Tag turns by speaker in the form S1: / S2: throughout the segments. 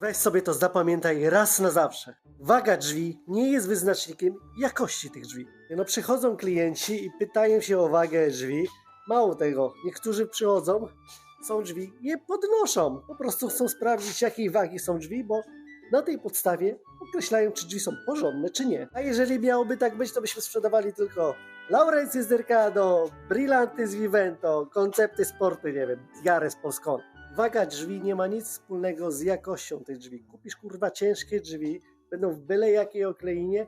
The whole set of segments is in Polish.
S1: Weź sobie to zapamiętaj raz na zawsze. Waga drzwi nie jest wyznacznikiem jakości tych drzwi. No przychodzą klienci i pytają się o wagę drzwi. Mało tego, niektórzy przychodzą, są drzwi, je podnoszą. Po prostu chcą sprawdzić, jakiej wagi są drzwi, bo na tej podstawie określają, czy drzwi są porządne, czy nie. A jeżeli miałoby tak być, to byśmy sprzedawali tylko Laurency z Dercado, Brillanty z Vivento, koncepty sporty, nie wiem, Jare z Polskon. Waga drzwi nie ma nic wspólnego z jakością tych drzwi. Kupisz kurwa ciężkie drzwi, będą w byle jakiej okleinie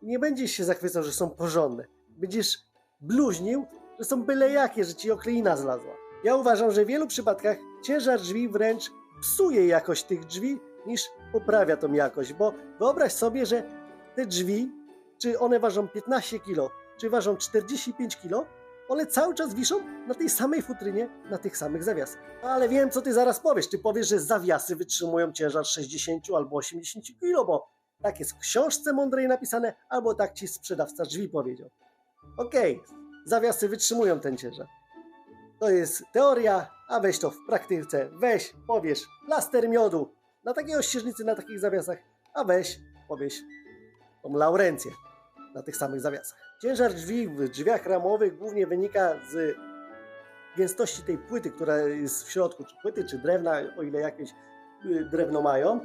S1: i nie będziesz się zachwycał, że są porządne. Będziesz bluźnił, że są byle jakie, że ci okleina zlazła. Ja uważam, że w wielu przypadkach ciężar drzwi wręcz psuje jakość tych drzwi, niż poprawia tą jakość, bo wyobraź sobie, że te drzwi, czy one ważą 15 kg, czy ważą 45 kg, one cały czas wiszą na tej samej futrynie, na tych samych zawiasach. Ale wiem, co ty zaraz powiesz. Ty powiesz, że zawiasy wytrzymują ciężar 60 albo 80 kg, bo tak jest w książce mądrej napisane, albo tak ci sprzedawca drzwi powiedział. Okej, zawiasy wytrzymują ten ciężar. To jest teoria, a weź to w praktyce. Weź, powiesz, plaster miodu na takiej ościeżnicy, na takich zawiasach, a weź, powiesz tą laurencję na tych samych zawiasach. Ciężar drzwi w drzwiach ramowych głównie wynika z gęstości tej płyty, która jest w środku, czy płyty, czy drewna, o ile jakieś y, drewno mają,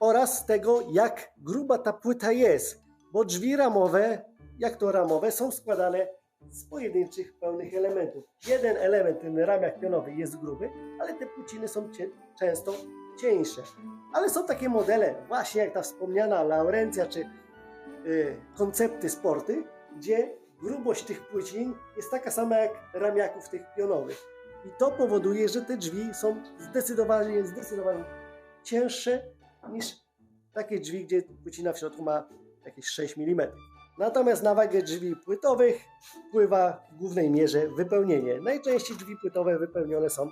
S1: oraz tego, jak gruba ta płyta jest, bo drzwi ramowe, jak to ramowe, są składane z pojedynczych pełnych elementów. Jeden element, ten ramiak pionowy jest gruby, ale te płciny są cie, często cieńsze. Ale są takie modele, właśnie jak ta wspomniana Laurencja, czy y, koncepty sporty, gdzie grubość tych płycin jest taka sama jak ramiaków tych pionowych. I to powoduje, że te drzwi są zdecydowanie, zdecydowanie cięższe niż takie drzwi, gdzie płycina w środku ma jakieś 6 mm. Natomiast na wagę drzwi płytowych wpływa w głównej mierze wypełnienie. Najczęściej drzwi płytowe wypełnione są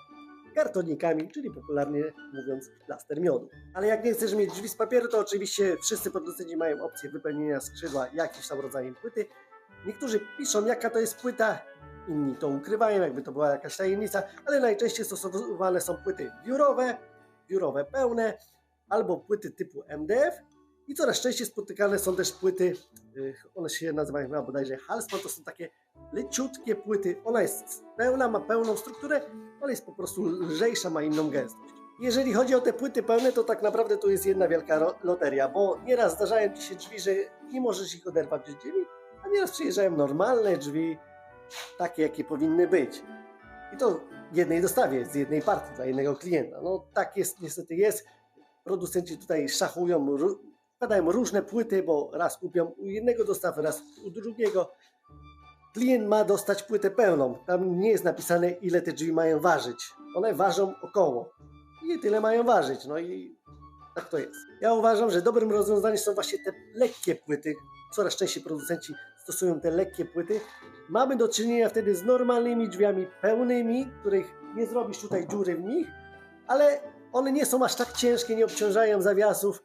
S1: kartonikami, czyli popularnie mówiąc plaster miodu. Ale jak nie chcesz mieć drzwi z papieru, to oczywiście wszyscy producenci mają opcję wypełnienia skrzydła jakimś tam rodzajem płyty. Niektórzy piszą, jaka to jest płyta, inni to ukrywają, jakby to była jakaś tajemnica, ale najczęściej stosowane są płyty biurowe, biurowe pełne, albo płyty typu MDF i coraz częściej spotykane są też płyty, y, one się nazywają chyba bodajże Halsman, to są takie leciutkie płyty. Ona jest pełna, ma pełną strukturę, ale jest po prostu lżejsza, ma inną gęstość. Jeżeli chodzi o te płyty pełne, to tak naprawdę to jest jedna wielka loteria, bo nieraz zdarzają ci się drzwi, że nie możesz ich oderwać od ziemi, a nieraz przyjeżdżają normalne drzwi, takie jakie powinny być. I to w jednej dostawie, z jednej partii dla jednego klienta. No tak jest, niestety jest. Producenci tutaj szachują, wkładają różne płyty, bo raz kupią u jednego dostawcy, raz u drugiego. Klient ma dostać płytę pełną. Tam nie jest napisane, ile te drzwi mają ważyć. One ważą około. I tyle mają ważyć. No i tak to jest. Ja uważam, że dobrym rozwiązaniem są właśnie te lekkie płyty. Coraz częściej producenci stosują te lekkie płyty. Mamy do czynienia wtedy z normalnymi drzwiami pełnymi, których nie zrobisz tutaj dziury w nich, ale one nie są aż tak ciężkie, nie obciążają zawiasów.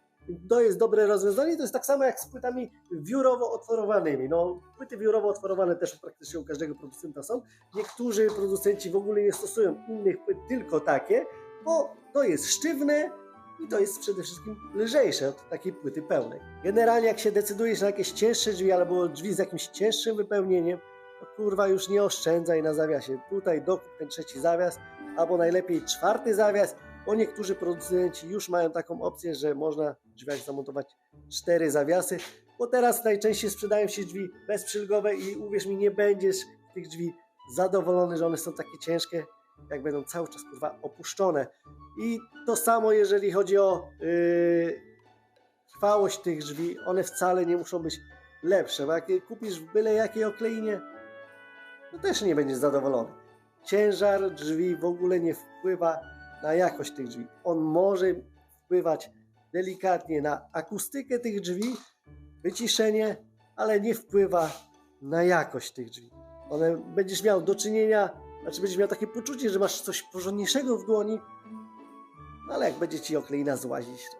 S1: To jest dobre rozwiązanie. To jest tak samo jak z płytami wiórowo otworowanymi. No, płyty wiórowo otworowane też praktycznie u każdego producenta są. Niektórzy producenci w ogóle nie stosują innych płyt, tylko takie, bo to jest sztywne i to jest przede wszystkim lżejsze od takiej płyty pełnej. Generalnie jak się decydujesz na jakieś cięższe drzwi albo drzwi z jakimś cięższym wypełnieniem, to kurwa już nie oszczędzaj na zawiasie. Tutaj dokup ten trzeci zawias, albo najlepiej czwarty zawias, bo niektórzy producenci już mają taką opcję, że można w drzwiach zamontować cztery zawiasy, bo teraz najczęściej sprzedają się drzwi bezprzylgowe i uwierz mi, nie będziesz tych drzwi zadowolony, że one są takie ciężkie, jak będą cały czas kurwa opuszczone. I to samo jeżeli chodzi o yy, trwałość tych drzwi, one wcale nie muszą być lepsze, bo jak je kupisz w byle jakiej okleinie, to też nie będziesz zadowolony. Ciężar drzwi w ogóle nie wpływa na jakość tych drzwi. On może wpływać delikatnie na akustykę tych drzwi, wyciszenie, ale nie wpływa na jakość tych drzwi. One będziesz miał do czynienia, znaczy będziesz miał takie poczucie, że masz coś porządniejszego w dłoni, ale jak będzie ci okleina złazić, to